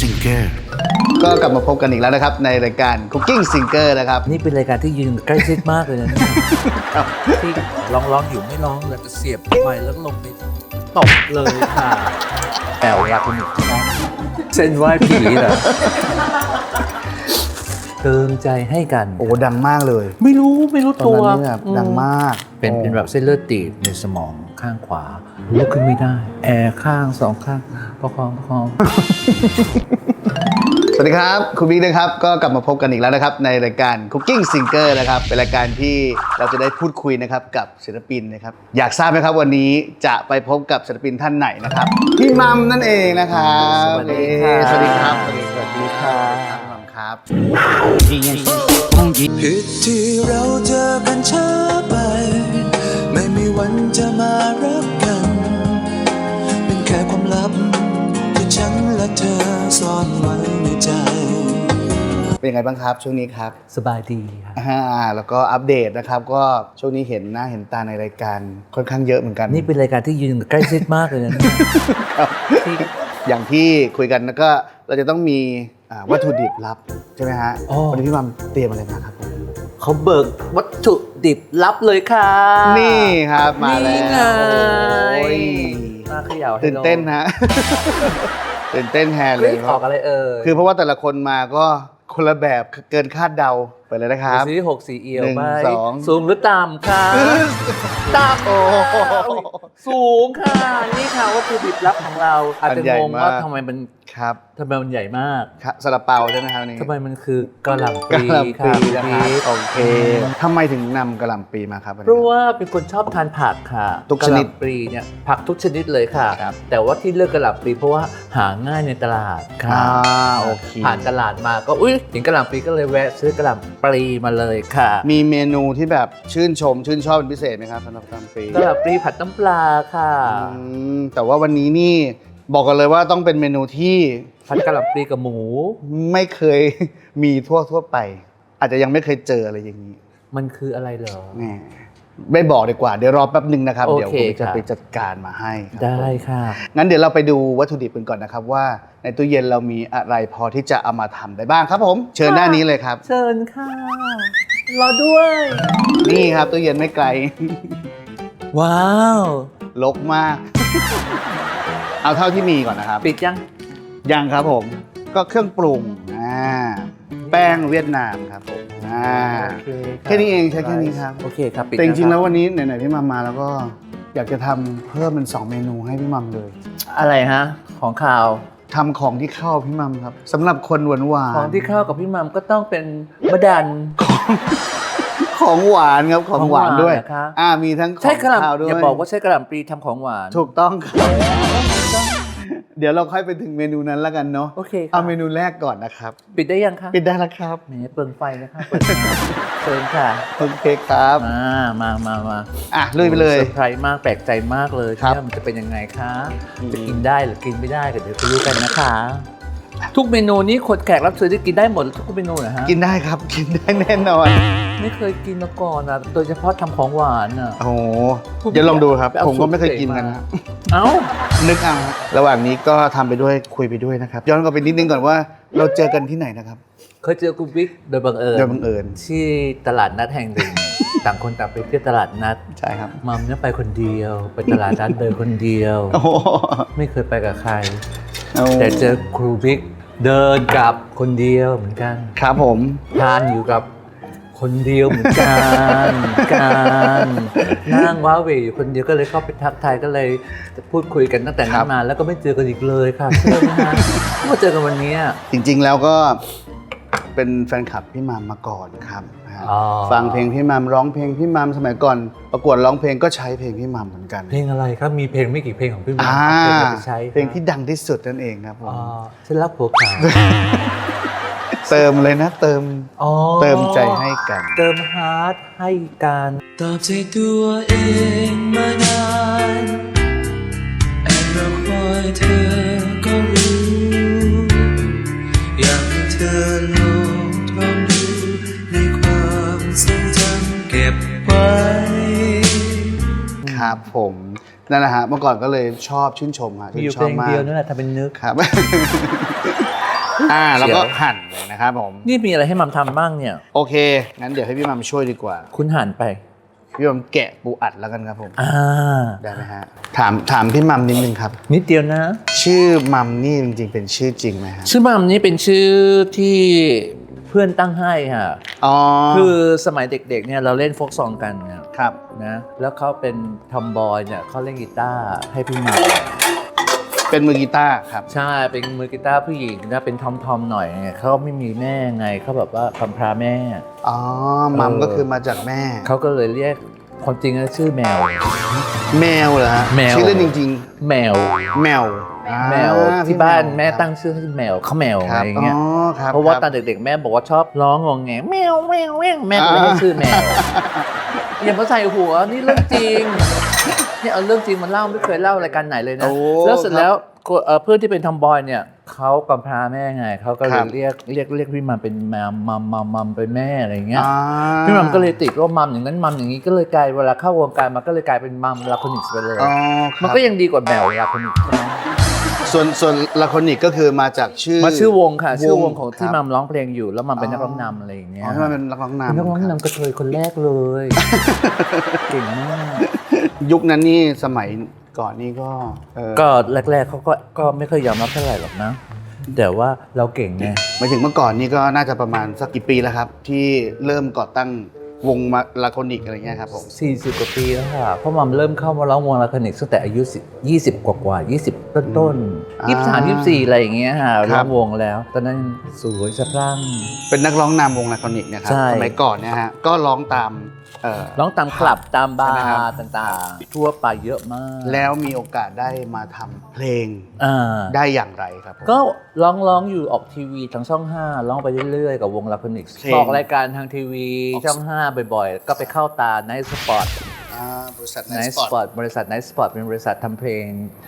Singer ก็กลับมาพบกันอีกแล้วนะครับ ในรายการ Cooking Singer นะครับ นี่เป็นรายการที่ยืนใกล้ชิดมากเลยนะเนี่ยที่ร้องร้องอยู่ไม่ร้องเลยแต่เสียบไปแล้วก็ลงไปตบเลยค่ะแต่เวลาคุณหนึ่งนะเส้นไหว้ผีเหรอ เติมใจให้กัน โอ้ดังมากเลย ไม่รู้ไม่รู้ตอนตัวนั้นเนี่ยอืดังมากเป็นเป็นแบบเส้นเลือดตีบในสมองข้างขวาลุกขึ้นไม่ได้ แอร์ข้างสองข้างประคองประคอง สวัสดีครับ คุณบิ๊กนะครับ ก็กลับมาพบกันอีกแล้วนะครับ ในรายการ Cooking Singer นะครับ เป็นรายการที่เราจะได้พูดคุยนะครับกับศิลปินนะครับ อยากทราบไหมครับวันนี้จะไปพบกับศิลปินท่านไหนนะครับ พี่มัมนั่นเองนะครับสวัสดีครับ สวัสดีครับสวัสดีสวัสดีครับพี่มัมครับผิดที่เราเจอกันช้าไป ไม่มีวันจะมารักกัน เป็นแค่ความลับที่ฉันและเธอซ่อนไว้ในใจ เป็นยังไงบ้างครับช่วงนี้ครับสบายดีครับอ่าแล้วก็อัปเดตนะครับ ก็ช่วงนี้เห็นหน้าเห็นตาในรายการค่อนข้างเยอะเหมือนกัน นี่เป็นรายการที่ยืนใกล้ชิดมากเลยนะเนี่ยครับอย่างที่คุยกันแล้วก็เราจะต้องมีอ่าวัตถุดิบลับใช่ไหมฮะอ๋อ วันนี้พี่มัมเตรียมอะไรมาครับผมเขาเบิกวัตถุดิบลับเลยค่ะ นี่ครับมาแล้วนี่ไง โอ้ยมาเขย่าให้ตื่นเต้นฮะ ตื่นเต้นแทนเลเลยยออกอะไรเอ่ย คือเพราะว่าแต่ละคนมาก็ คนละแบบเกินคาดเดาไปเลยนะครับสีหกสีเอียวหนึ่งไหมสอง สูงหรือต่ำค่ะต่ำโอ้สูงค่ะ นี่ค่ะวัตถุดิบลับของเรา อาจจะอันใหญ่งงว่ามากทำไมมัน ครับทำไมมันใหญ่มากครับซาลาเปาใช่ไหมครับอันนี่ทำไมมันคือกระหล่ำปกะลีหล่ำปค่ะลีนะครับพี่โอเคทำไมถึงนำกะหล่ำปลีมาครับวันเพนี้ราะว่าเป็นคนชอบทานผักค่ะทุกชนิดะหล่ำปลีเนี่ยผักทุกชนิดเลยค่ะ ครับ แต่ว่าที่เลือกกระหล่ำปลีเพราะว่าหาง่ายในตลาดค่ะอ่าโอเคผ่านตลาดมาก็อุ้ยเห็นกระหล่ำปลีก็เลยแวะซื้อกระหล่ำปลีมาเลยค่ะมีเมนูที่แบบชื่นชม ชื่นชอบเป็นพิเศษไหมครับสำหรับกะหล่ำปลีกระหล่ำปลีผัดน้ำปลาค่ะ อืมแต่ว่าวันนี้นี่ บอกกันเลยว่าต้องเป็นเมนูที่ผัดกระหล่ำปลีกับหมู ไม่เคยมีทั่วทั่วไป อาจจะยังไม่เคยเจออะไรอย่างนี้มันคืออะไรเหรอแหมไม่บอกดีกว่า เดี๋ยวรอแป๊บหนึ่งนะครับโอเคเดี๋ยวผมจะครับไปจัดการมาให้ครับได้ผมค่ะงั้นเดี๋ยวเราไปดูวัตถุดิบกันก่อนนะครับ ว่าในตู้เย็นเรามีอะไรพอที่จะเอามาทำได้บ้างครับผม เชิญด้านนี้เลยครับ เชิญค่ะรอด้วย นี่ครับตู้เย็นไม่ไกล ว้าวลกมาก เอาเท่าที่มีก่อนนะครับ ปิดยัง ยังครับผมก็เครื่องปรุงอ่าแป้งเวียดนามครับผมอ่าโอเครับแค่นี้เองใช้แค่นี้ครับโอเคครับปิดแต่จริงๆนะคแล้วบวันนี้ไหนๆพี่มัมมาแล้วก็อยากจะทำเพิ่มเป็น2 เมนูให้พี่มัมเลยอะไรฮะ ของข่าว ทำของที่เข้าพี่มัมครับสำหรับคนหวานหวานๆของที่เข้ากับพี่มัมก็ต้องเป็นมะดัน ของหวานครับของหวานด้วย ของหวานเหรอคะ อ่ามีทั้งของใช่กระหข้าวล่ำด้วยอย่าบอกว่าใช่กระหล่ำปลีทำของหวานถูกต้องครับ เดี๋ยวเราค่อยไปถึงเมนูนั้นแล้วกันเนาะโอเคค่ะเอาเมนูแรกก่อนนะครับ ปิดได้ยังคะปิดได้แล้วครับแหมเปลืองไฟนะคะเปิดมาเชิญค่ะโอเคครับ มามามามาอะลุยไปเลย เซอร์ไพรส์มากแปลกใจมากเลยครับที่ว่ามันจะเป็นยังไงคะอืมจะกินได้หรือกินไม่ได้ก็เดี๋ยวไปรู้กันนะคะ ทุกเมนูนี้คนแขกรับเชิญที่กินได้หมดทุกเมนูนะฮะกินได้ครับ กินได้แน่นอน ไม่เคยกินมาก่อนอะ โดยเฉพาะทำของหวานอะ โอ้โหพูดเดี๋ยวลองดูครับ ไปเอาผมก็ไม่เคยสูตรกินเสกกันมา นะเอ้า นึกเอาฮะระหว่างนี้ก็ทำไปด้วยคุยไปด้วยนะครับ ย้อนกลับไปนิดนึงก่อนว่าเราเจอกันที่ไหนนะครับ เคยเจอคุณบิ๊กโดยบังเอิญโดยบังเอิญ ที่ตลาดนัดแห่งหนึ่ง ต่างคนต่างไปเที่ยวตลาดนัดใช่ครับ มัมเนี่ยไปคนเดียว ไปตลาดนัดเดินคนเดียว โอ้โห ไม่เคยไปกับใคร เอาแต่เจอครูบิ๊กเดินกลับคนเดียวเหมือนกันครับผม ทานอยู่กับคนเดียวเหมือนกันกันนั่งว้าเหวอยู่คนเดียวก็เลยเข้าไปทักทายก็เลยพูดคุยกันตั้งแต่นั้นมาแล้วก็ไม่เจอกันอีกเลยค่ะเชื่อไหมฮะมาเจอกันวันนี้ จริงๆแล้วก็ เป็นแฟนคลับพี่มัมมาก่อนครับนะฮะอ๋อ ฟังเพลงพี่มัมร้องเพลงพี่มัมสมัยก่อน ประกวดร้องเพลงก็ใช้เพลงพี่มัมเหมือนกันเพลงอะไรครับ มีเพลงไม่กี่เพลงของพี่หมัมอ่าเพลงอะไรใช้เพลงที่ดังที่สุดนั่นเองครับผมอ๋อฉันรักผัวขาวเติมเลยนะเติมอ๋อเติมใจให้กัน เติมฮาร์ดให้การตอบใจตัวเองมานานแอบรอคอยเธอ ครับผมนั่นแหละฮะเมื่อก่อนก็เลยชอบชื่นชมฮะมีอยู่ชเพอลบงมาเดียวกนั่นแหละทำเป็นนึก ครับ อ่าแล้วก็เดี๋ยวหั่นเลยนะครับผม นี่มีอะไรให้มัมทำบ้างเนี่ย โอเค งั้นเดี๋ยวให้พี่มัมช่วยดีกว่า คุณหั่นไป พี่มัมแกะปูอัดแล้วกันครับผม อ่า ได้ไหมฮะ ถามถามพี่มัมนิดนึงครับ นิดเดียวนะ ชื่อมัมนี่จริงๆเป็นชื่อจริงไหมฮะ ชื่อมัมนี่เป็นชื่อที่เพื่อนตั้งให้ค่ะ อ๋อคือสมัยเด็กๆเนี่ยเราเล่นโฟกซองกันเนี่ยครับนะแล้วเขาเป็นทอมบอยเนี่ยเขาเล่นกีตาร์ให้พี่มัมเป็นมือกีตาร์ครับ ใช่เป็นมือกีตาร์ผู้หญิงนะเป็นทอมทอมๆหน่อยไงเขาไม่มีแม่ไงเขาแบบว่ากำพร้าแม่อ๋อมัมเออก็คือมาจากแม่เขาก็เลยเรียกความจริงแล้วชื่อแมว แมวเหรอฮะแมวชื่อเล่นจริงแมวๆแมวอ่า แมวพี่ที่บ้านแม่ครับตั้งชื่อให้แมวเขาแมวคอะรับไรอย่างเงี้ย อ๋อครับเพราะว่าคตบอนเด็กๆแม่บอกว่าชอบร้องงองแงแมวแมวแมวแม่ก็เลยให้ชื่อแมวอย่ามาใส่หัวนี่เรื่องจริงเนี่ยเอาเรื่องจริงมาเล่าไม่เคยเล่ารายการไหนเลยนะโอ้แล้วเสร็จแล้วก็เอ่อเพื่อนที่เป็นทอมบอยเนี่ยเขากำพร้าแม่ไงเขาก็เลครัยบ เรียกเรียกเรียกพี่มัมเป็นมัมมัมมัมมัมเป็นแม่อะไรอย่างเงี้ยอ่าพี่มัมก็เลยติดว่ามัมอย่างนั้นมัมอย่างนี้ก็เลยกลายเวลาเข้าวงการมาก็เลยกลายเป็นมัมลาคอนิกส์ไปเลย อ๋อครับมันก็ยังดีกว่าแมวลาคอนิกส์ใช่ไหม ส่วนส่วนลาคอนิกก็คือมาจากชื่อ มาชื่อวงค่ะ ชื่อวงของคที่รับมัมร้องเพลงอยู่แล้วมัมเป็นอ๋อนักร้องนำอะไรอย่างเงี้ยอ๋อที่มันเป็นนักร้องนำเป็นนักร้องครับนำกระเทยคนแรกเลยเก่งมากยุคนั้นนี่สมัยก่อนนี่ก็เอ่อก็แรก ๆเขาก็ก็ไม่ค่อยยอมรับเท่าไหร่หรอกนะ แต่ว่าเราเก่งไงหมายถึงเมื่อก่อนนี่ก็น่าจะประมาณสักกี่ปีแล้วครับ ที่เริ่มก่อตั้ง วงมาลาคอนิกอะไรเงี้ยครับผม 40 กว่าปีแล้วค่ะ เพราะมัมเริ่มเข้ามาร้องวงลาคอนิกตั้งแต่อายุ10 20 กว่ากว่าๆ20 ต้นต้นๆอ่า23 24อะไรอย่างเงี้ยค่ะคร้รัอบ งวงแล้ว ตอนนั้นสวยสะพรั่ง เป็นนักร้องนำวงลาคอนิกเนะครับใช่ สมัยก่อนเนี่ยฮะก็ร้องตาม เอ่อ ร้องตามคลับตามบาใช่ไหมครับ ร์ต่างๆ ทั่วไปเยอะมากแล้วมีโอกาสได้มาทำเพลงอ่าได้อย่างไรครับผม ก็ร้องร้องอยู่ออกทีวีทางช่อง 5 ร้องไปเรื่อยๆ กับวงลาคอนิกส์เพลงบอกรายการทางทีวีออกช่อง 5 บ่อยๆ ก็ไปเข้าตาในสปอร์ตอ่าบริษัทในไนสสปอร์ตปอร์ตบริษัทในสปอร์ตเป็นบริษัททำเพลง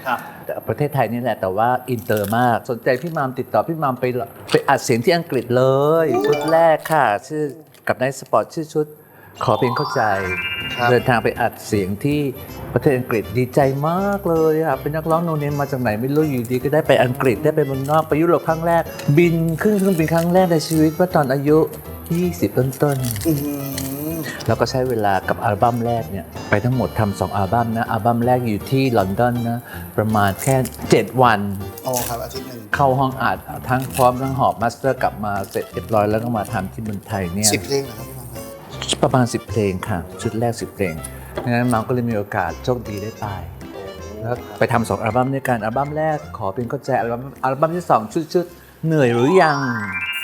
ครับแต่ประเทศไทยนี่แหละแต่ว่าอินเตอร์มาก สนใจพี่มามติดต่อพี่มามไปไปอัดเสียงที่อังกฤษเลย ชุดแรกค่ะ ชื่อกับในสปอร์ตชื่อชุด ขอเพียงเข้าใจครับเดินทางไปอัดเสียงที่ประเทศอังกฤษดีใจมากเลยค่ะเป็นนักร้องโนเนมมาจากไหนไม่รู้อยู่ดีก็ได้ไปอังกฤษได้ไปเมืองนอกไปยุโรปครั้งแรก บินขึ้นเครื่องบินครั้งแรกในชีวิตเมื่อตอนอายุ 20 ต้นๆอื้อหือแล้วก็ใช้เวลากับอัลบั้มแรกเนี่ยไปทั้งหมดทำสองอัลบั้มนะอัลบั้มแรกอยู่ที่ลอนดอนนะประมาณแค่ 7 วันโอ้ครับอาทิตย์หนึ่งเข้าห้องอัดทั้งพร้อมทั้งหอบมาสเตอร์กลับมาเสร็จเรียบร้อยแล้วก็มาทำที่เมืองไทยเนี่ยสิบเพลงเหรอครับพี่มัมครับ ประมาณ 10 เพลงค่ะ ชุดแรก 10 เพลงดังนั้นมังก็เลยมีโอกาสโชคดีได้ไปแล้วไปทำสองอัลบั้มด้วยกันอัลบั้มแรกขอเป็นเข้าใจอัลบั้มอัลบั้มที่สองชุดชุดเหนื่อยหรือยัง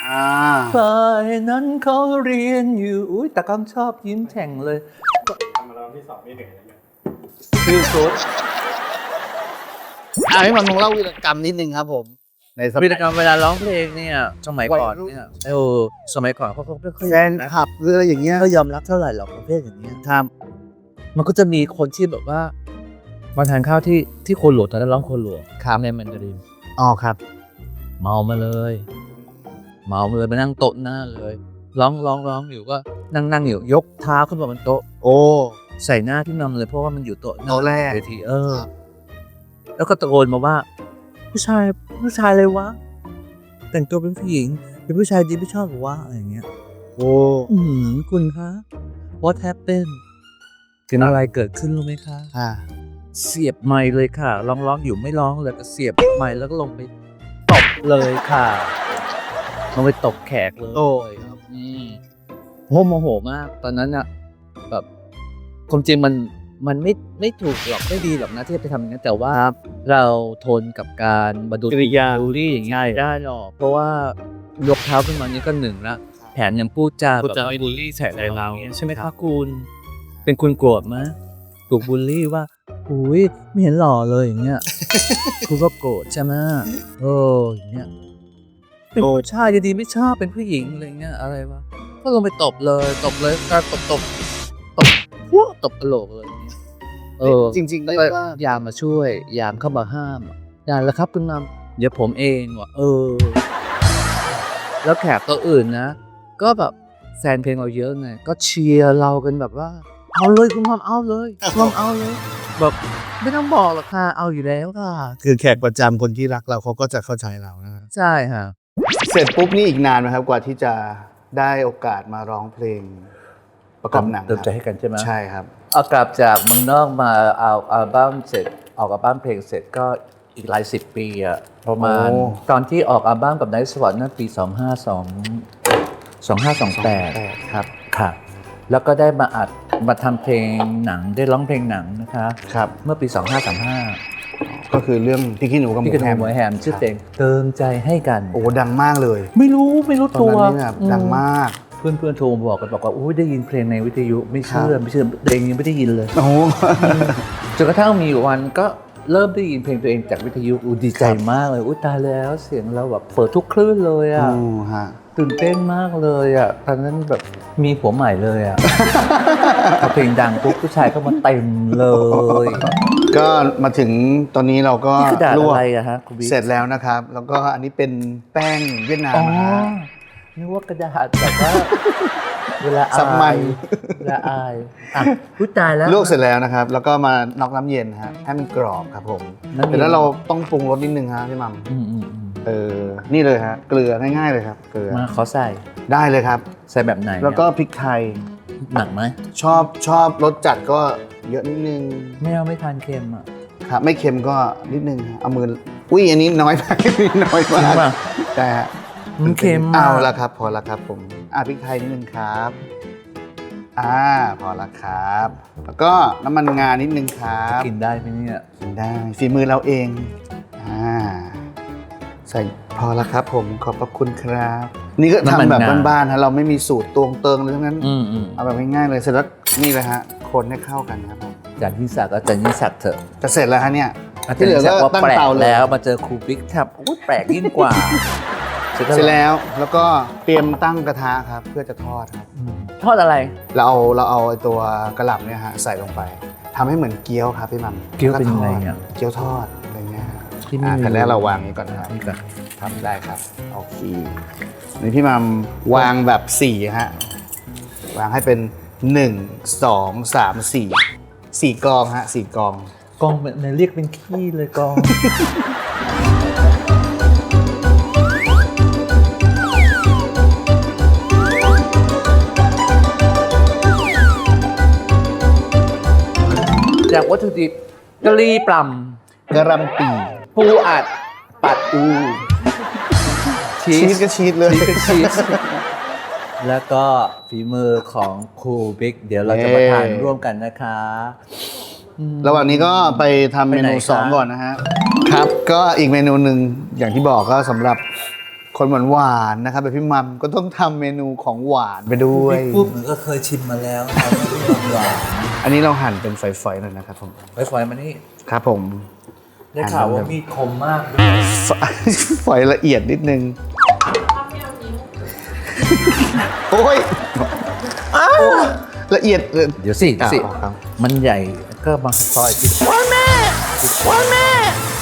อ่าฝ่ายนั้นเขาเรียนอยู่อุ้ยตากล้องชอบยิ้มแฉ่งเลยทำมาลองที่สองนี่เหนื่อยแล้วคือโค้ชอ่าพี่มัมลองเล่าวีรกรรมนิดนึงครับผม ในสมัวิยธีการเวลาร้องเพลงเนี่ยสมัยก่อนวัยรุ่นเนี่ยเออสมัยก่อนเขาก็ไม่ค่อยแฟนคลับหรืออะไรอย่างเงี้ยก็ยอมรับเท่าไหร่หรอกประเภทอย่างเงี้ยครับมันก็จะมีคนที่แบบว่ามาทานข้าวที่ที่โคโหลตอนนั้นร้องโคโหลครับในแมนดารินอ๋อครับ เมามาเลย เมามาเลยไปนั่งโต๊ะหน้าเลยร้องร้องร้องอยู่ก็นั่งนั่งอยู่ยกเท้าขึ้นมาบนโต๊ะ โอ้ ใส่หน้าพี่นำเลยเพราะว่ามันอยู่โต๊ะหน้าโต๊ะแรก เวทีเออ แล้วก็ตะโกนมาว่า ผู้ชายผู้ชายเลยวะ แต่งตัวเป็นผู้หญิง เป็นผู้ชายดีไม่ชอบหรอวะอะไรอย่างเงี้ย โอ้อืมคุณคะ what happened เกิดอะไรเกิดขึ้นรู้ไหมคะ อ่าเสียบไมค์เลยค่ะ ร้องร้องอยู่ไม่ร้องเลยก็เสียบไมค์แล้วก็ลงไปตบเลยค่ะลงไปตบแขกเลยโอ้อืมโหโมโหมาก ตอนนั้นอะแบบความจริงมัน มันไม่ไม่ถูกหรอกไม่ดีหรอกนะที่จะไปทำอย่างนั้นแต่ว่าเราทนกับการบดูกิริยา บูลลี่อย่างง่ายได้หรอกเพราะว่ายกเท้าขึ้นมานี่ก็หนึ่งละแผนยังพูดจาพูดแบบจาว่าบูลลี่ใส่อะไรเราอย่างเงี้ยใช่ไหมคะคุณเป็นคุณโกรธไหมถูกบูลลี่ว่าอุ้ยไม่เห็นหล่อเลยอย่างเงี้ยคุณก็โกรธใช่ไหมเอออย่างเงี้ยเป็นผู้ชายดีๆไม่ชอบเป็นผู้หญิงอะไรเงี้ยอะไรวะก็ลงไปตบเลยตบเลยการตบตบตบพวกตบกระโหลกเลยอย่าง เงี้ยเออ จริงๆก็เรียกว่ายามมาช่วย ยามเข้ามาห้ามยามแล้วครับคุณนำเดี๋ยวผมเองว่ะเออ แล้วแขกตัวอื่นนะ ก็แบบแฟนเพลงเราเยอะไง ก็เชียร์เรากันแบบว่า เอาเลยคุณทอมเอาเลยคุณทอมเอาเลยแบบไม่ต้องบอกหรอกค่ะ เอาอยู่แล้วค่ะ คือแขกประจำคนที่รักเราเขาก็จะเข้าใจเรานะใช่ค่ะ เสร็จปุ๊บนี่อีกนานไหมครับกว่าที่จะได้โอกาสมาร้องเพลงประกอบหนังเติมใจให้กันใช่ไหม ใช่ครับ เอากลับจากเมืองนอกมาเอาอัลบั้มเสร็จออกอัลบั้มเพลงเสร็จก็อีกหลายสิบปีอะประมาณ โอ้ ตอนที่ออกอัลบั้มกับไนท์สวรรค์นั่นปี 252 2528 ครับค่ะ แล้วก็ได้มาอัดมาทำเพลงหนังได้ร้องเพลงหนังนะคะ ครับ เมื่อปี 2535 ก็คือเรื่องพี่ขี้หนูกับหมูพี่กระแฮทูมหมวยแฮมชื่อเพลงเติมใจให้กัน โอ้ดังมากเลยไม่รู้ไม่รู้ตอนตัวนั้นนี่แบบดังมาก เพื่อนเพื่อนๆโทรมาบอกกันบอกว่าอุ้ยได้ยินเพลงในวิทยุไม่เชื่อไม่เชื่อเพลงยังไม่ได้ยินเลยโอ้โหจนกระทั่งมีอยู่วันก็เริ่มได้ยินเพลงตัวเองจากวิทยุอูดีใจมากเลยอุ้ยตายแล้วเสียงเราแบบเปิดทุกคลื่นเลยอะอืมฮะตื่นเต้นมากเลยอะตอนนั้นแบบมีผัวใหม่เลยอะพอเพลงดังปุ๊บผู้ชายก็มาเต็มเลย ก็มาถึงตอนนี้เราก็นี่คือกระดาษลวอะกไรอะฮะคุณบิ๊กเสร็จแล้วนะครับ แล้วก็อันนี้เป็นแป้งเวียดนามอ๋อนะฮะ นึกว่ากระดาษแบบว่าเวลาสัอาบมันยเวลาอายอะผู้ตายแล้ว ลวกเสร็จแล้วนะครับ แล้วก็มาน็อกน้ำเย็นฮะให้มันกรอบครับผมน้ำเย็นเสร็จแล้วเราต้องปรุงรสนิดนึงฮะพี่มัมอืมอืมอืมเออนี่เลยฮะเกลือง่ายๆเลยครับ เกลือมาขอใส่ได้เลยครับ ใส่แบบไหนเนี่ยแล้วก็พริกไทยหนักไหมชอบชอบรสจัดก็เยอะนิดนึงไม่เอาไม่ทานเค็มอะครับ ไม่เค็มก็นิดนึงฮะเอามืออุ้ยอันนี้น้อยไป น้อยจริมางกป่ะใช่ฮะ มันเค็มเอาอะละครับ พอละครับผมอะพริกไทยนิดนึงครับ อ่าพอละครับ แล้วก็น้ำมันงานิดนึงครับกินได้ไหมเนี่ยกินได้ฝีมือเราเองอ่าใส่พอละครับผมขอบพระคุณครับ นี่ก็ทำแบบบ้านๆฮะเราไม่มีสูตรตวงเติงเลยทั้งนั้น อืมอืมเอาแบบง่ายๆเลยเสร็จแล้วนี่เลยฮะ คนให้เข้ากันครับผมจานยิ่งศักดิ์ก็จานยิ่งศักดิ์เถอะจะเสร็จแล้วฮะเนี่ยอาจารที่ย์เหลืยิ่องศักก็ดิ์ว่าตั้งแปลกเตาเลย แล้วมาเจอครูบิ๊กแทบอุ้ยแปลกยิ่งกว่า เสร็จแล้วแล้วก็เตรียมตั้งกระทะครับเพื่อจะทอดครับ อืมทอดอะไร เราเอาเราเอาไอ้ตัวกระหล่ำเนี่ยฮะใส่ลงไปทำให้เหมือนเกี๊ยวครับพี่มัมเกี๊ยวเป็นยังไงแล้เนี่ยก็ทอดเกี๊ยวทอดอะไรเงี้ยที่นี่อะขั้นแรกเราวางนี้ก่อนนะครับนี่ก่อนทำได้ครับโอเคนี่พี่มัมวางแบบสี่ฮะวางให้เป็นหนึ่งสองสามสี่สี่กองฮะสี่กอง กองเนี่ยเรียกเป็นขี้เลยกอง จากวัตถุดิบกะหรี่ปลกระหลำปีำปูอัด ปัดอูชีชีสสก็ชีสเลย ชีสก็ชีสแล้วก็ฝีมือของครูบิ๊ก เดี๋ยวเราจะมาทานเย้ ร่วมกันนะคะอืมระหว่างนี้ก็ไปทำเมไปไหนนู ครับสองก่อนนะฮะ ครับ ก็อีกเมนูหนึ่งอย่างที่บอกก็สำหรับ คนหวานหวานๆนะครับแบบพี่มัมก็ต้องทำเมนูของหวานไปด้วยปุ๊บเหมือนก็เคยชิมมาแล้วเอามาที่ลำหวานอันนี้เราหั่นเป็นฝอยๆหน่อยนะครับผมไปฝอยมานี่ครับผมได้ข่าวว่ามีดคมมากด้วยฝฝอยละเอียดนิดนึงโอ้ยละเอียดเลยเดี๋ยวสิเดี๋ยวสิอะครับมันใหญ่ก็มาซอยติดว้าแม่ว้าแม่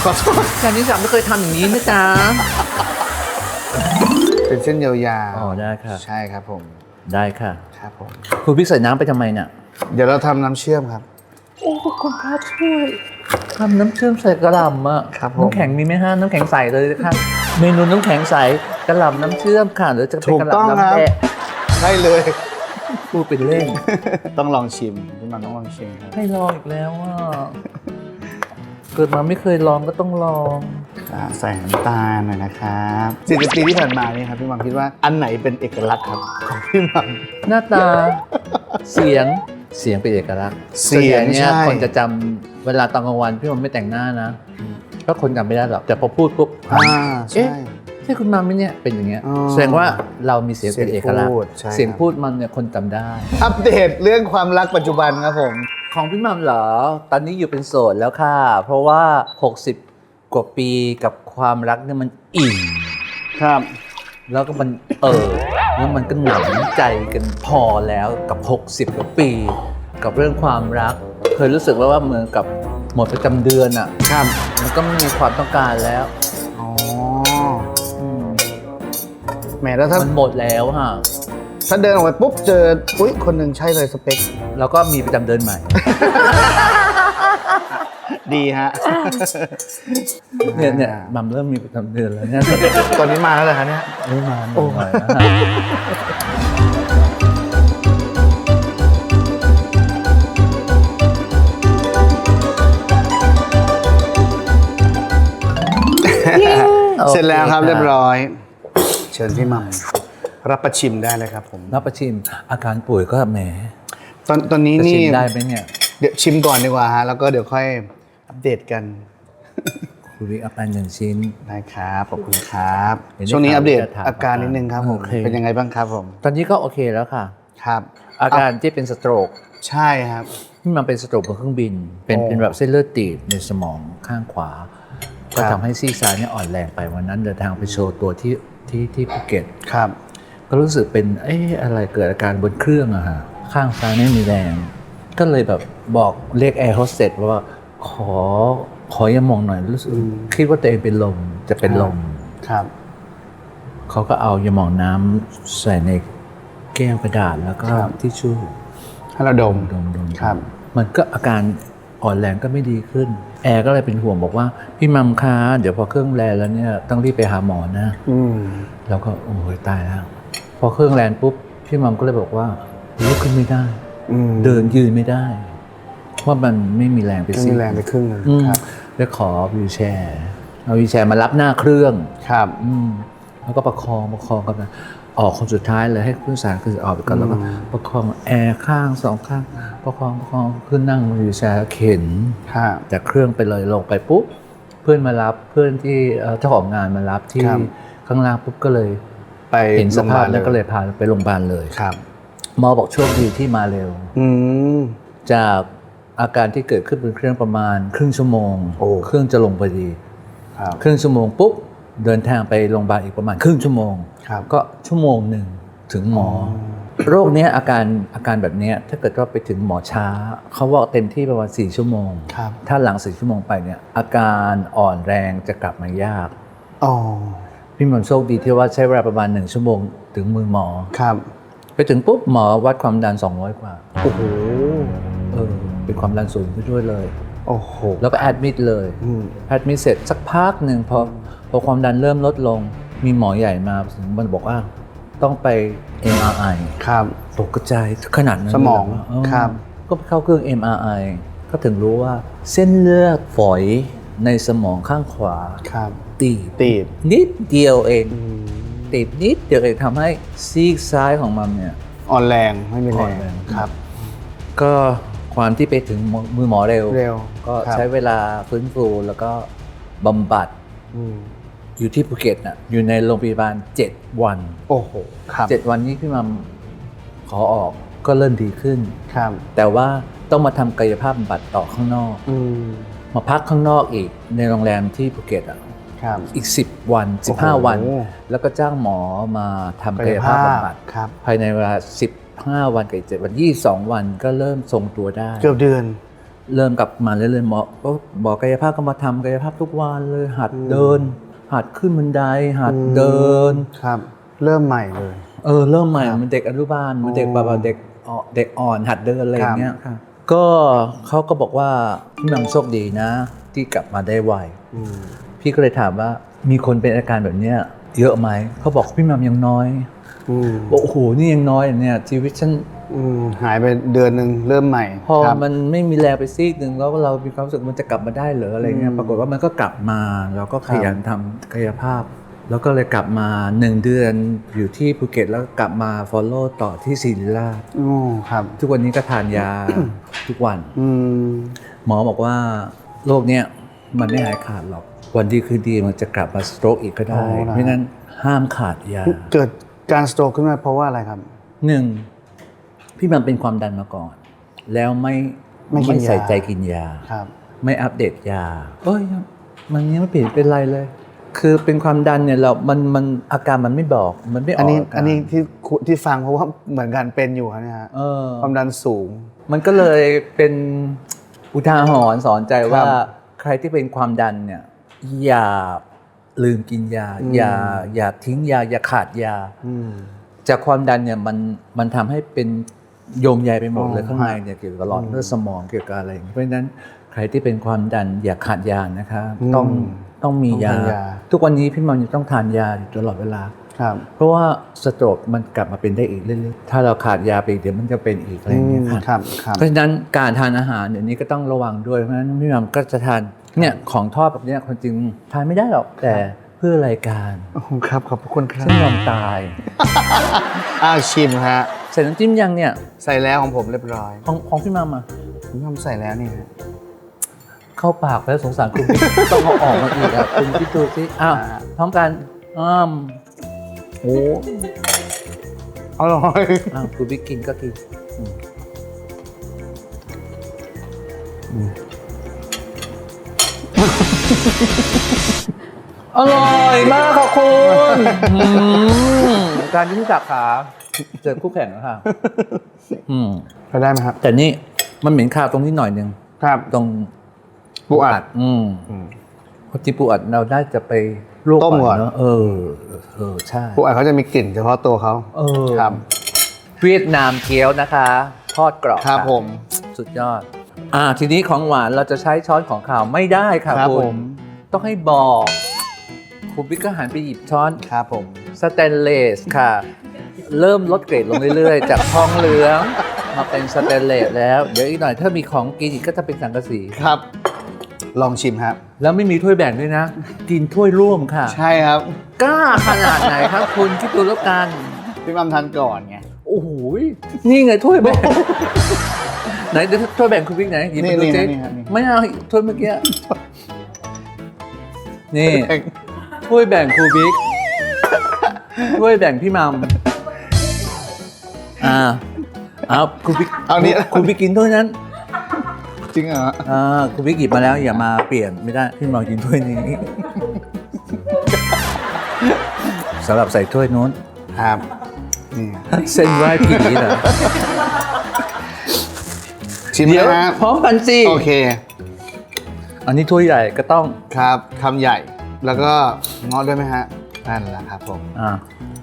ขอโทษแค่นี้สามไม่เคยทำอย่างนี้นะจ๊ะ เป็นเส้นยาวๆอ๋อได้ค่ะ ใช่ครับผมได้ค่ะครับผมครูบิ๊กใส่น้ำไปทำไมเนี่ยเดี๋ยวเราทำน้ำเชื่อมครับ โอ้คุณพระช่วย ทำน้ำเชื่อมใส่กระหล่ำอะครับผม น้ำแข็งมีไหมฮะน้ำแข็งใสเลยค่ะเมนูน้ำแข็งใสกระหล่ำน้ำเชื่อมค่ะหรือจะเป็นถูกกระหต้องล่ำครับน้ำแดงใช่เลย พูดเป็นเล่น ต้องลองชิมพี่มันต้องลองชิมครับให้ลองอีกแล้วอะเกิดมาไม่เคยลองก็ต้องลอง อ่าใส่น้ำตาลหน่อยนะครับสิบปีที่ผ่านมานี่ครับพี่มัมคิดว่าอันไหนเป็นเอกลักษณ์ครับของพี่มัม หน้าตา เสียงเสียงเป็นเอกลักษณ์เสียงส่วนใหญ่เนี่ยใช่คนจะจำเวลาตอนกลางวันพี่มันไม่แต่งหน้านะ ก็คนจำไม่ได้หรอกแต่พอพูดปุ๊บอ่าใช่ เอ๊ะใช่คุณมัมไหมเนี่ยเป็นอย่างเงี้ยอ๋อแสดงว่าเรามีเสียงเป็นเอกลักษเสียงพูณ์ดใช่เสียงครับพูดมันเนี่ยคนจำได้ อัปเดตเรื่องความรักปัจจุบันครับผม ของพี่มัมเหรอ ตอนนี้อยู่เป็นโสดแล้วค่ะ เพราะว่า 60 กว่าปีกับความรักเนี่ยมันอิ่ม ครับ แล้วก็มันเออแล้วมันก็หนำใจกันพอแล้วกับ 60 กว่าปี กับเรื่องความรัก เคยรู้สึกว่าว่าเหมือนกับหมดประจำเดือนอะครับ มันก็ไม่มีความต้องการแล้วอ๋ออืมแหมแล้วถ้ามันหมดแล้วฮะถ้าเดินออกไปปุ๊บเจอ อุ้ยคนหนึ่งใช่เลยสเปค แล้วก็มีประจำเดือนใหม่ ดีฮะ เนี่ยเนี่ยมัมเริ่มมีประจำเดือนแล้วเนี่ยตอนนี้มาแล้วเหรอคะเนี่ยไม่มาหน่อยนะฮะเสร็จแล้วครับโอเคค่ะเรียบร้อย เชิญพี่หมัมรับประชิมได้เลยครับผมรับประชิม อาการป่วยก็แหมตอนตอนนี้จะนี่ชิมได้ไหมเนี่ย เดี๋ยวชิมก่อนดีกว่าฮะแล้วก็เดี๋ยวค่อย อัปเดตกันคุณวิเอาไปหนึ่งชิ้นได้ครับ ขอบคุณครับ เห็นได้ช่วงนี้ข่าวอัปเดตจะถามอาการนิดนึงครับผม โอเค เป็นยังไงบ้างครับผม ตอนนี้ก็โอเคแล้วค่ะ ครับ อาการที่เป็นสโตรกใช่ครับ ที่มันเป็นสโตรกบนเครื่องบิน เป็นโอ้เป็นแบบเส้นเลือดตีบในสมองข้างขวาก็ครับทำให้ซีกซ้ายเนี่ยอ่อนแรงไปวันนั้นเดินทางไปโชว์ตัวที่ที่ที่ภูเก็ต ครับ ก็รู้สึกเป็น เอ๊ะ อะไรเกิดอาการบนเครื่องอะฮะ ข้างซ้ายไม่มีแรง ก็เลยแบบบอกเรียกแอร์โฮสเตสว่า ขอขอยาหมองหน่อยรู้สึกอืมคิดว่าตัวเองเป็นลมจะเป็นลมครับเขาก็เอายาหมองน้ำใส่ในแก้วกระดาษแล้วก็ครับทิชชู่ให้เราดมดมดมครับ มันก็อาการอ่อนแรงก็ไม่ดีขึ้น แอร์ก็เลยเป็นห่วงบอกว่า พี่มัมคะเดี๋ยวพอเครื่องแรงแล้วเนี่ยต้องรีบไปหาหมอนะอืมแล้วก็โอ้ยตายแล้วพอเครื่องแรงปุ๊บพี่มัมก็เลยบอกว่าลุกขึ้นไม่ได้อืมเดินยืนไม่ได้ เพราะมันไม่มีแรงไปไม่สิมีแรงไปครึ่งหนึงอืมครับแล้วขอวิวแชร์เอาวิวแชร์มารับหน้าเครื่อง ครับ อืมแล้วก็ประคองประคองกันนะออกคนสุดท้ายเลยให้ผู้โดยสารคือออกไปก่อนแล้วก็อืม ประคองแอร์ข้างสองข้าง ประคองประคองขึ้นนั่งวิวแชร์เข็นครับ จากเครื่องไปเลยลงไปปุ๊บเพื่อนมารับเพื่อนที่เอ่อเจ้าของงานมารับที่ครับ ข้างล่างปุ๊บก็เลยไปเห็นสภาพโรงพยบแล้วก็เลยพาไปโรงพยาบาลเลยครับ หมอบอกโชคดีที่มาเร็ว อืม จาก อาการที่เกิดขึ้นบนเครื่องประมาณ ครึ่งชั่วโมง โอ้ เครื่องจะลงพอดี ครับ ครึ่งชั่วโมงปุ๊บเดินทางไปโรงพยาบาลอีกประมาณครึ่งชั่วโมง ครับก็ชั่วโมงหนึ่งถึงหมออโรคเนี้ยอาการอาการแบบเนี้ยถ้าเกิดว่าไปถึงหมอช้า เขาบอกเต็มที่ประมาณ4ชั่วโมง ครับ ถ้าหลังสี่ชั่วโมงไปเนี่ยอาการอ่อนแรงจะกลับมายาก อ๋อ พี่หมอนโชคดีที่ว่าใช้เวลาประมาณหนึ่งชั่วโมงถึงมือหมอ ครับ ไปถึงปุ๊บหมอวัดความดัน 200 กว่า โอ้โห เออ เป็นความดันสูงขึ้นด้วยเลย โอ้โห แล้วก็แอดมิดเลยอืมแอดมิดเสร็จสักพักหนึ่งพอพอความดันเริ่มลดลง มีหมอใหญ่มาถึงมันบอกว่าต้องไป MRI ครับ ตกใจขนาดนั้นสมองเลยเหรอครับก็ไปเข้าเครื่อง MRI ก็ถึงรู้ว่าเส้นเลือดฝอยในสมองข้างขวาครับ ตีบตีบนิดเดียวเองอืมตีบนิดเดียวเองทำให้ซีกซ้ายของมันเนี่ย อ่อนแรงไม่มีแรอ่อนงแรง ครับ ก็ ความที่ไปถึงมือหมอเร็ว เร็วก็ครับใช้เวลาฟื้นฟูแล้วก็บำบัดอืมอยู่ที่ภูเก็ตน่ะอยู่ในโรงพยาบาล7วัน โอ้โหครับ7วันนี้พี่มัมขอออกก็เริ่มดีขึ้นครับแต่ว่าต้องมาทำกายภาพบำบัดต่อข้างนอกอืมมาพักข้างนอกอีกในโรงแรมที่ภูเก็ตอะครับอีก 10 วันโอ้โห15 วัน แล้วก็จ้างหมอมาทำกายภาพบำบัดครับภายในเวลา 15 วันกับอีก7วัน 22 วันก็เริ่มทรงตัวได้ เกือบเดือน เริ่มกลับมาเรื่อยๆหมอก็บอกกายภาพก็มาทำกายภาพทุกวันเลยหัดอืมเดิน หัดขึ้นบันไดหัดอืมเดินครับ เริ่มใหม่เลย เออเริ่มใหม่ครับเหมันเด็กอนุบาลเหมันเด็กอ๋อแบบว่าเด็กอ่อนเด็กอ่อนหัดเดินอะไรอย่างเงี้ยครับค่ะก็เขาก็บอกว่าพี่มังโชคดีนะ ที่กลับมาได้ไวอืมพี่ก็เลยถามว่ามีคนเป็นอาการแบบเนี้ยเยอะไหมเขาบอกพี่มัมยังน้อยอืม บอกโอ้โหนี่ยังน้อยเนี่ยชีวิตฉันอืมหายไปเดือนหนึ่งเริ่มใหม่พอครับมันไม่มีแรงไปซีกหนึ่งแล้วเรามีความรู้สึกมันจะกลับมาได้เหรออะไรเงี้อืยมปรากฏว่ามันก็กลับมาเราก็ขยันทำกายภาพ แล้วก็เลยกลับมาหนึ่งเดือนอยู่ที่ภูเก็ตแล้วกลับมา follow ต่อที่ศิริราชโอ้ครับ ทุกวันนี้ก็ทานยาทุกวันอืมหมอบอกว่าโรคเนี้ยมันไม่หายขาดหรอกวันดีคือดีมันจะกลับมาสโตรกอีกก็ได้อ๋อเหรอเพราะฉะนั้นห้ามขาดยาเกิด การสโตรกขึ้นมาเพราะว่าอะไรครับ หนึ่งพี่มันเป็นความดันมาก่อน แล้วไม่ไม่กินยา ใส่ใจกินยา ครับ ไม่อัปเดตยาเอ้ยมันยังไม่เปลี่ยนเป็นไรเลย คือเป็นความดันเนี่ยเรา มันมันอาการมันไม่บอก มันไม่ออกอันนี้าการอันนี้ที่คุที่ฟังเพราะว่าเหมือนกันเป็นอยู่ครับเนี่ยฮะเออ ความดันสูง มันก็เลยเป็นอุทาหรณ์สอนใจว่าครับ ใครที่เป็นความดันเนี่ยอย่า ลืมกินยาอืมอย่าอย่าทิ้งยา อย่าขาดยาอืมจากความดันเนี่ยมันมันทำให้เป็นโยมใยไปหมดเลยอ๋อข้างในเนี่ยเกี่ยวกับหลอดอืมเลือดสมองเกี่ยวกับอะไรอย่างเงี้ยเพราะฉะนั้นใครที่เป็นความดันอย่าขาดยานะคะอืมต้องต้องมีต้องยาทานยา ทุกวันนี้พี่มัมยังต้องทานยาอยู่ตลอดเวลาครับเพราะว่าสโตรกมันกลับมาเป็นได้อีกเรื่อยๆถ้าเราขาดยาไปอีกเดี๋ยวมันจะเป็นอีกอะไรอย่างเงี้ยค่ะครับครับเพราะฉะนั้นการทานอาหารเดี๋ยวนี้ก็ต้องระวังด้วยเพราะฉะนั้นพี่มัมก็จะทาน เนี่ยของทอดแบบเนี้ยคนจริงทานไม่ได้หรอกแต่เพื่อรายการโอ้โหครับขอบพระคุณครับฉันยอมตายอ้าวชิมฮะ ใส่น้ำจิ้มยังเนี่ยใส่แล้วของผมเรียบร้อยของของพี่มัมอะผมทำใส่แล้วนี่ฮะเข้าปากแล้วสงสารคุณ ต้องเอาออกมาอีกอะคุณคิดดูสิอ้าวอ่าพร้อมกันอ้ามโอ้อร่อยอ้าวคุณบิ๊กกินก็กินอ ร่อยมากค่ะคุณอืมการที่จับขาเจอคู่แข่งแล้วค่ะอืมพอได้ไหมครับ แต่นี่มันเหม็นคาวตรงนี้หน่อยหนึ่งครับตรงปูอัด อืมอืมเพราะที่ปูอัดเราได้จะไปลวกต้มก่อนเนอะเออ เออใช่ ปูอัดเขาจะมีกลิ่นเฉพาะตัวเขาเออ ครับ เวียดนามเกี๊ยวนะคะ ทอดกรอบครับะผม สุดยอด อ่าทีนี้ของหวานเราจะใช้ช้อนของขาวไม่ได้ค่ะครับคุผณมต้องให้บอกคุณบิ๊กก็หันไปหยิบช้อนครับผม สแตนเลสค่ะ เริ่มลดเกรดลงเรื่อยๆ จากทองเหลืองมาเป็นสแตนเลสแล้ว เดี๋ยวอีกหน่อยถ้ามีของกินอีกก็จะเป็นสังกะสี ครับ ลองชิมครับ แล้วไม่มีถ้วยแบ่งด้วยนะ กินถ้วยร่วมค่ะ ใช่ครับ กล้าขนาดไหนครับคุณคิดดูแล้วกัน พี่มัมทานก่อนไง โอ้โหยนี่ไงถ้วยแบ่ง ไหนเดี๋ยวถ้วยแบ่งคุณบิ๊กไหนหยิบมาดูนี่สินี่ครับนี่ ไม่เอาถ้วยเมื่อกี้ นี่ถ้วยแบ่งครูบิ๊กถ้วยแบ่งพี่มัมอ่าเอาครูบิ๊กเอานี้ครูบิ๊กกินถ้วยนั้น จริงเหรออ่าครูบิ๊กหยิบมาแล้วอย่ามาเปลี่ยนไม่ได้พี่มัมกินถ้วยนี้ สำหรับใส่ถ้วยนู้น ครับนี่ เส้นไหว้ผีเหรอ ชิมเดี๋ยวนะฮะพร้อมกันสิโอเค อันนี้ถ้วยใหญ่ก็ต้องครับคำใหญ่แล้วก็เงาะด้วยไหมฮะนั่นแหละครับผมอ่า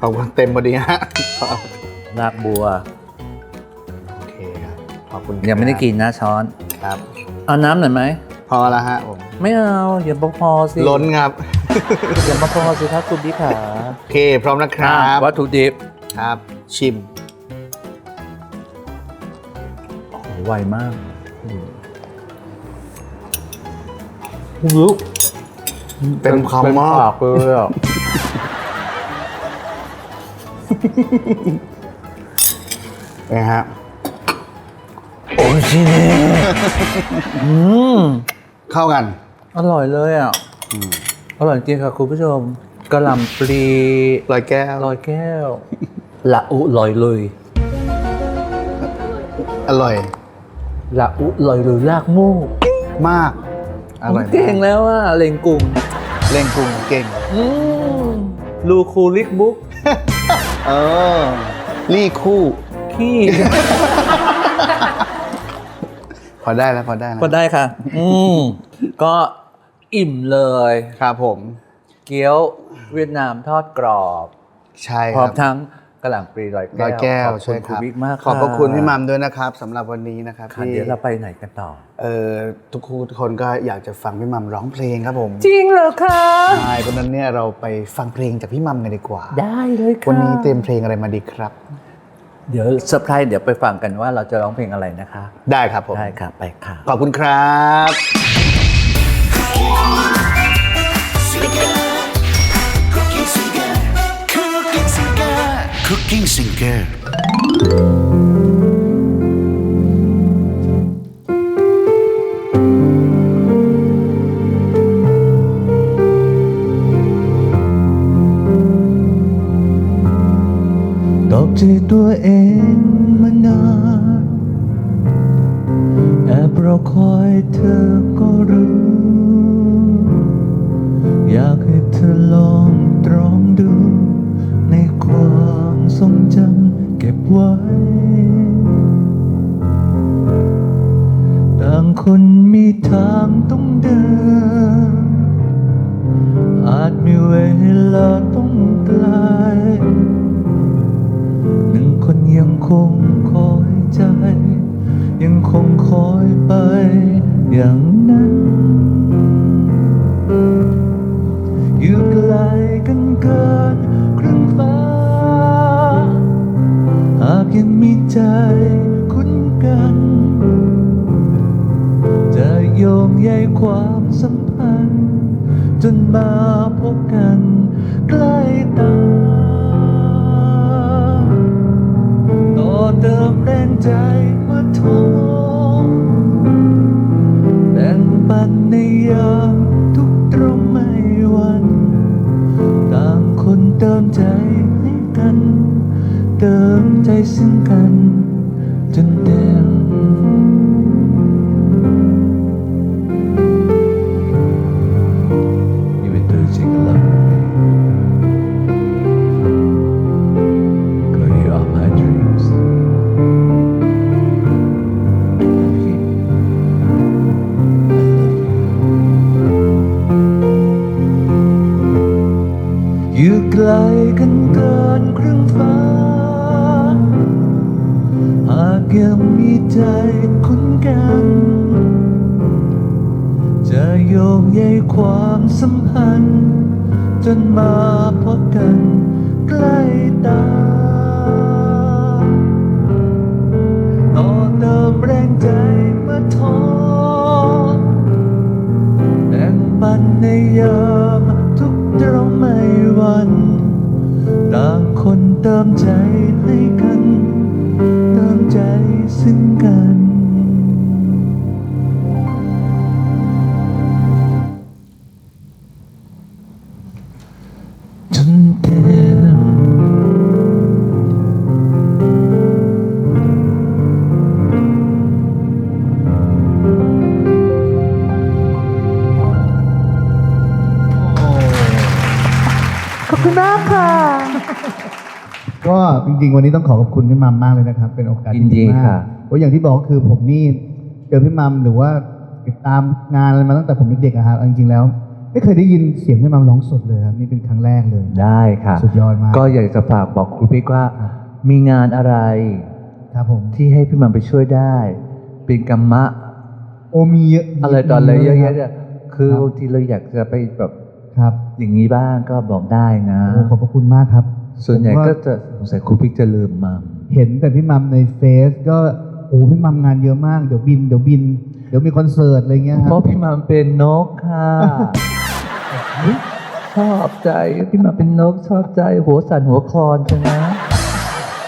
ขอบคุณเต็มพอดีฮะรากบัวโอเคครับขอบคุณยังไม่ได้กินนะช้อนครับเอาน้ำหน่อยไหมพอแล้วฮะผมไม่เอาอย่าพอสิล้นครับอย่ามาพอสิครับคุณบิ๊กขาโอเค พร้อมนะครัอะบวัตถุดิบครับ ชิม ไวมากโอ้โหเต็มคำมากปาก เลยอะนะฮะโอ้ยชิเน่อืมเข้ากัน อร่อยเลยอะอืมอร่อยจริงค่ะคุณผู้ชมกระหล่ำปลีลอยแก้วลอยแก้ว ละอุลอยเลย อร่อย ละอุลอยเลยลากมูกมากอร่อยเก่งมากแล้วอะเลงกลุ่มเล่งกรุงเก่ง อืมลูคูลิกบุ๊กเออลี่คู่ ขี้ พอได้แล้วพอได้แล้ว ก็ได้ค่ะ อืมก็อิ่มเลย ครับผม เกี๊ยวเวียดนามทอดกรอบ ใช่พคร้อรัมบทั้งกระ หล่ำปลีลอยร้อยแก้แก้ววขอบคุใช่ณคคุณรับบิ๊กมากขอบพระคุณพี่มัมด้วยนะครับสำหรับวันนี้นะครับค่ะที่เดี๋ยวเราไปไหนกันต่อ เออทุกคนก็อยากจะฟังพี่มัมร้องเพลงครับผมจริงเหรอคะ ใช่เพราะฉะนั้นเนี่ยเราไปฟังเพลงจากพี่มัมกันดีกว่า ได้เลยค่ะวันนี้เตรียมเพลงอะไรมาดีครับ เดี๋ยวเซอร์ไพรส์เดี๋ยวไปฟังกันว่าเราจะร้องเพลงอะไรนะคะ ได้ครับผม ได้ค่ะไปค่ะ ขอบคุณครับ Cooking Sinker ตอบใจตัวเองมานานแอบรอคอยเธอ อย่างนั้น อยู่ไกลกันเกินครึ่งฟ้า หากยังมีใจคุ้นกัน จะโยงใยความสัมพันธ์ จนมาพบกันใกล้ตาต่อเติมแรงใจเมื่อท้อ ปันในยามทุกตรงไม่วัน ต่างคนเติมใจให้กัน เติมใจซึ่งกัน จนเต็ จนมาพบกันใกล้ตา ต่อเติมแรงใจเมื่อท้อแบ่งปันในยามทุกตรงไม่วัน ต่างคนเติมใจให้กัน เติมใจซึ่งกัน ริง ๆ วันนี้ต้องขอขอบคุณพี่มัมมากเลยนะครับ เป็นโอกาสยินดีมากค่ะ เพราะอย่างที่บอกคือผมนี่เจอพี่มัมหรือว่าติดตามงานอะไรมาตั้งแต่ผมเด็กๆอะครับเอาจริงๆแล้ว ไม่เคยได้ยินเสียงพี่มัมร้องสดเลยครับนี่เป็นครั้งแรกเลย ได้ค่ะ สุดยอดมาก ก็อยากจะฝากบอกครูปิ๊กว่า มีงานอะไรครับผม ที่ให้พี่มัมไปช่วยได้ เป็นกรรมะ โอ้มีเยอะอะไรตอนอะไรเยอะคแยะรับเนี่ยคือบางทีเราอยากจะไปแบบครับ อย่างนี้บ้างก็บอกได้นะ โอ้ขอบพระคุณมากครับ ส่วนใหญ่ผมก็จะสงสัยครูปิ๊กจะลืมมัมเห็นแต่พี่มัมในเฟซก็โอ้พี่มัมงานเยอะมากเดี๋ยวบินเดี๋ยวบิน เดี๋ยวมีคอนเสิร์ตอะไรเงี้ยคเพรับราะพี่มัมเป็นนกค่ะชอบใจพี่มัมเป็นนกชอบใจหัวสั่นหัวคลอนใช่ไหม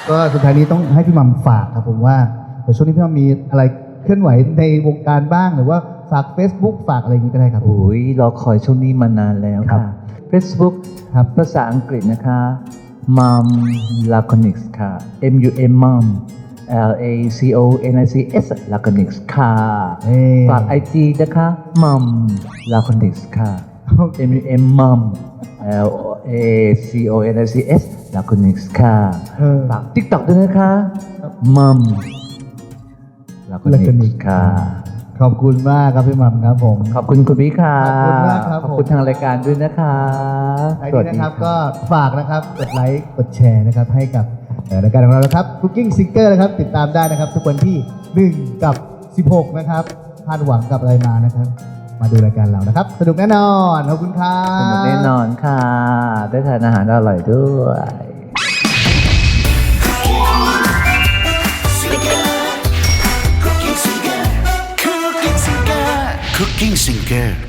ก็สุดท้ายนี้ต้องให้พี่มัมฝากครับผมว่าเดี๋ยวช่วงนี้พี่มัมมีอะไรเคลื่อนไหวในวงการบ้างหรือว่าฝาก Facebook ฝากอะไรอย่างนี้ก็ได้ครับ โอ้ยรอคอยช่วงนี้มานานแล้วครัค่ะบ Facebook ครับภาษาอังกฤษนะคะ Mom Laconics ค่ะ M U M Mom L A C O N I C S Laconics ค่ะเอ้ฝาก IG นะคะ Mom Laconics ค่ะ M U M Mom L A C O N I C S Laconics ค่ะเออฝาก TikTok ด้วยนะคะ Mom Laconics ค่ะ ขอบคุณมากครับพี่มัมครับผม ขอบคุณคุณพี่ค่ะขอบคุณมากครับขอบคุณทางรายการด้วยนะคะไอ้นี้นะครับก็ฝากนะครับกดไลค์กดแชร์นะครับให้กับเอ่อรายการของเรานะครับ Cooking Singer นะครับติดตามได้นะครับ ทุกวันที่ 1 กับ 16 นะครับคาดหวังกับอะไรมานะครับ มาดูรายการเรานะครับ สนุกแน่นอน ขอบคุณครับ สนุกแน่นอนค่ะ ได้ทานอาหารอร่อยด้วย Cooking Singer Cooking Singer Cooking Singer